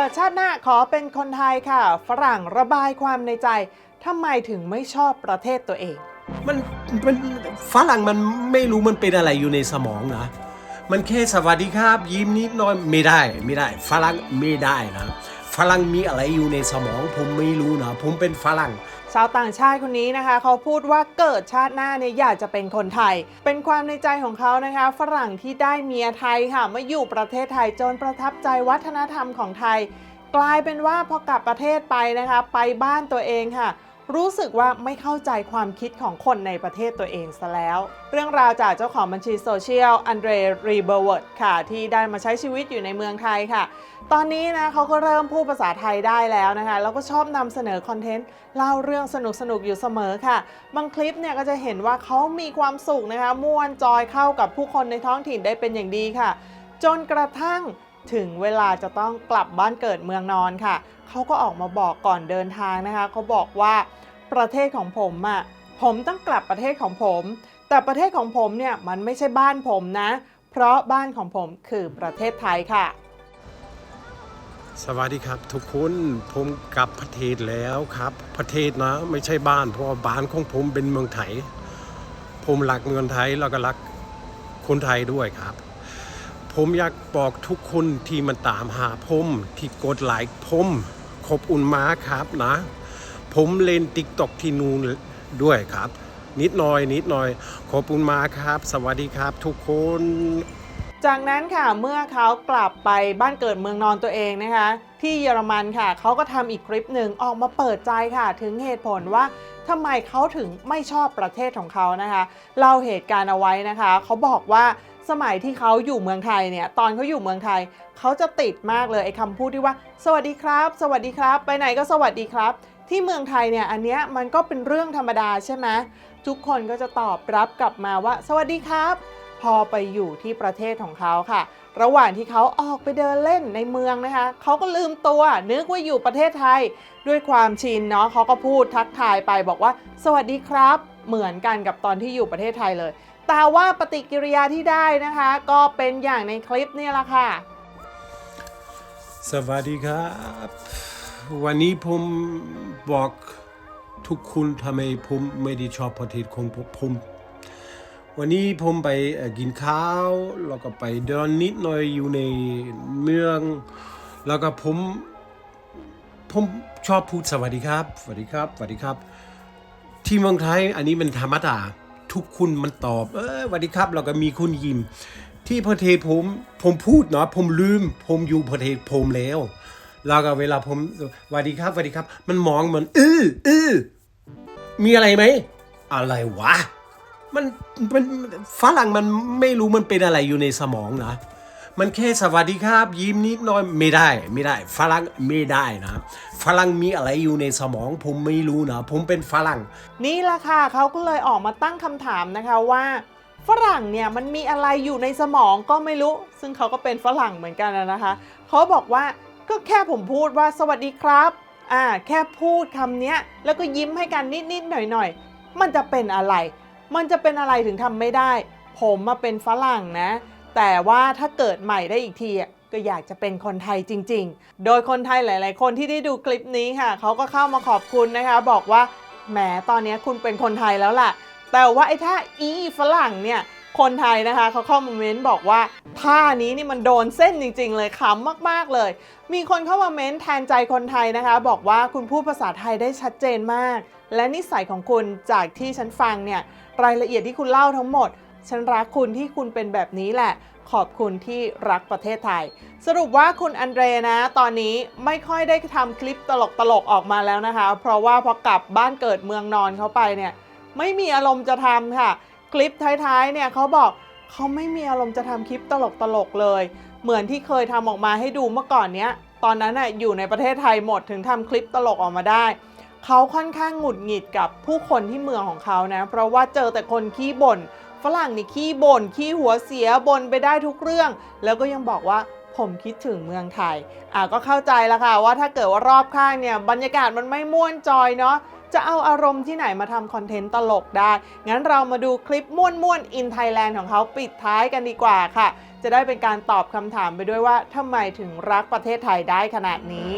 กิดชาติหน้าขอเป็นคนไทยค่ะ ฝรั่งระบายความในใจทำไมถึงไม่ชอบประเทศตัวเอง มันมันฝรั่งมันไม่รู้มันเป็นอะไรอยู่ในสมองนะ มันแค่สวัสดีครับ ยิ้มนิดหน้อยไม่ได้ไม่ได้ฝรั่งไม่ได้นะ ฝรั่งมีอะไรอยู่ในสมองผมไม่รู้นะ ผมเป็นฝรั่ง ชาวต่างชาติคนนี้นะคะ เขาพูดว่าเกิดชาติหน้าเนี่ยอยากจะเป็นคนไทย เป็นความในใจของเขานะคะ ฝรั่งที่ได้เมียไทยค่ะมาอยู่ประเทศไทยจนประทับใจวัฒนธรรมของไทย กลายเป็นว่าพอกลับประเทศไปนะคะ ไปบ้านตัวเองค่ะ รู้สึกว่าไม่เข้าใจความคิดของคนในประเทศตัวเองซะแล้ว เรื่องราวจากเจ้าของบัญชีโซเชียลอันเดรรีเบอร์เวิร์ดค่ะ ที่ได้มาใช้ชีวิตอยู่ในเมืองไทยค่ะ ตอนนี้นะเขาก็เริ่มพูดภาษาไทยได้แล้วนะคะ แล้วก็ชอบนำเสนอคอนเทนต์เล่าเรื่องสนุกสนุกๆอยู่เสมอค่ะ บางคลิปเนี่ยก็จะเห็นว่าเขามีความสุขนะคะม่วนจอยเข้ากับผู้คนในท้องถิ่นได้เป็นอย่างดีค่ะ จนกระทั่งถึงเวลาจะต้องกลับบ้านเกิดเมืองนอนค่ะ เขาก็ออกมาบอกก่อนเดินทางนะคะ เขาบอกว่า ประเทศของผมอะ่ะผมต้องกลับประเทศของผม แต่ประเทศของผมเนี่ยมันไม่ใช่บ้านผมนะ เพราะบ้านของผมคือประเทศไทยค่ะ สวัสดีครับ ทุกคนผมกลับประเทศแล้วครับ ประเทศนะไม่ใช่บ้านเพราะบ้านของผมเป็นเมืองไทย ผมรักเมืองไทยแล้วก็รักคนไทยด้วยครับ ผมอยากบอกทุกคนที่มันตามหาผมที่กดไลค์ผมขอบอุ่นมาครับนะ ผมเล่นติ๊กต็อกที่นูนด้วยครับ นิดหน่อย นิดหน่อย ขอบคุณมาครับ สวัสดีครับทุกคนจากนั้นค่ะเมื่อเขากลับไปบ้านเกิดเมืองนอนตัวเองนะคะ ที่เยอรมันค่ะเขาก็ทำอีกคลิปหนึ่งออกมาเปิดใจค่ะ ถึงเหตุผลว่าทำไมเขาถึงไม่ชอบประเทศของเขานะคะเล่าเหตุการณ์เอาไว้นะคะ เขาบอกว่าสมัยที่เขาอยู่เมืองไทยเนี่ยตอนเขาอยู่เมืองไทยเขาจะติดมากเลยไอ้คำพูดที่ว่า สวัสดีครับ สวัสดีครับ ไปไหนก็สวัสดีครับ ที่เมืองไทยเนี่ยอันเนี้ยมันก็เป็นเรื่องธรรมดาใช่ไหมทุกคนก็จะตอบรับกลับมาว่า สวัสดีครับ พอไปอยู่ที่ประเทศของเขาค่ะ ระหว่างที่เขาออกไปเดินเล่นในเมืองนะคะเขาก็ลืมตัวนึกว่าอยู่ประเทศไทย ด้วยความชินเนาะเขาก็พูดทักทายไปบอกว่า สวัสดีครับ เหมือนกันกับตอนที่อยู่ประเทศไทยเลย แต่ว่าปฏิกิริยาที่ได้นะคะ ก็เป็นอย่างในคลิปนี่แหละค่ะสวัสดีครับ วันนี้ผมบอกทุกคนทำไมผมไม่ได้ชอบประเทศของผมวันนี้ผมไปกินข้าวแล้วก็ไปเดินนิดหน่อยอยู่ในเมือง แล้วก็ผมผมชอบพูดสวัสดีครับ สวัสดีครับ สวัสดีครับ ที่เมืองไทยอันนี้มันธรรมดาทุกคนมันตอบ เออสวัสดีครับ แล้วก็มีคุณยิ้มที่ประเทศผมผมพูดเนาะผมลืม ผมอยู่ประเทศผมแล้ว แล้วก็เวลาผมสวัสดีครับสวัสดีครับ มันมองเหมือนอื้ออื้อมีอะไรไหม อะไรวะ มันมันฝรั่งมันไม่รู้มันเป็นอะไรอยู่ในสมองนะ มันแค่สวัสดีครับ ยิ้มนิดหน้อยไม่ได้ ไม่ได้ฝรั่งไม่ได้นะฝรั่งมีอะไรอยู่ในสมอง ผมไม่รู้นะ ผมเป็นฝรั่ง นี่แหละค่ะเขาก็เลยออกมาตั้งคำถามนะคะว่าฝรั่งเนี่ยมันมีอะไรอยู่ในสมองก็ไม่รู้ ซึ่งเขาก็เป็นฝรั่งเหมือนกันนะคะ เขาบอกว่า ก็แค่ผมพูดว่าสวัสดีครับอ่าแค่พูดคำเนี้ยแล้วก็ยิ้มให้กันนิดๆหน่อยๆ มันจะเป็นอะไร มันจะเป็นอะไรถึงทำไม่ได้ ผมมาเป็นฝรั่งนะ แต่ว่าถ้าเกิดใหม่ได้อีกทีอะก็อยากจะเป็นคนไทยจริง ๆ โดยคนไทยหลาย ๆ คนที่ได้ดูคลิปนี้ค่ะเขาก็เข้ามาขอบคุณนะคะ บอกว่าแหมตอนนี้คุณเป็นคนไทยแล้วล่ะ แต่ว่าไอ้ท่าอีฝรั่งเนี่ย คนไทยนะคะเขาเข้ามาเม้นบอกว่าท่านี้นี่มันโดนเส้นจริง ๆ เลยขำมากๆเลย มีคนเข้ามาเม้นแทนใจคนไทยนะคะ บอกว่าคุณพูดภาษาไทยได้ชัดเจนมาก และนิสัยของคุณจากที่ฉันฟังเนี่ยรายละเอียดที่คุณเล่าทั้งหมด ฉันรักคุณที่คุณเป็นแบบนี้แหละ ขอบคุณที่รักประเทศไทย สรุปว่าคุณอันเดรนะ ตอนนี้ไม่ค่อยได้ทำคลิปตลกๆออกมาแล้วนะคะ เพราะว่าพอกลับบ้านเกิดเมืองนอนเขาไปเนี่ยไม่มีอารมณ์จะทำค่ะ คลิปท้ายๆเนี่ยเขาบอกเขาไม่มีอารมณ์จะทำคลิปตลกๆเลย เหมือนที่เคยทำออกมาให้ดูเมื่อก่อนเนี้ย ตอนนั้นน่ะอยู่ในประเทศไทยหมดถึงทำคลิปตลกออกมาได้ เขาค่อนข้างหงุดหงิดกับผู้คนที่เมืองของเขานะ เพราะว่าเจอแต่คนขี้บ่นฝรั่งนี่ขี้บ่นขี้หัวเสียบ่นไปได้ทุกเรื่อง แล้วก็ยังบอกว่า ผมคิดถึงเมืองไทย อ่าก็เข้าใจแล้วค่ะว่าถ้าเกิดว่ารอบข้างเนี่ยบรรยากาศมันไม่ม่วนจอยเนาะจะเอาอารมณ์ที่ไหนมาทำคอนเทนต์ตลกได้ งั้นเรามาดูคลิปม่วนม่วนอินไทยแลนด์ของเขาปิดท้ายกันดีกว่าค่ะ จะได้เป็นการตอบคำถามไปด้วยว่าทำไมถึงรักประเทศไทยได้ขนาดนี้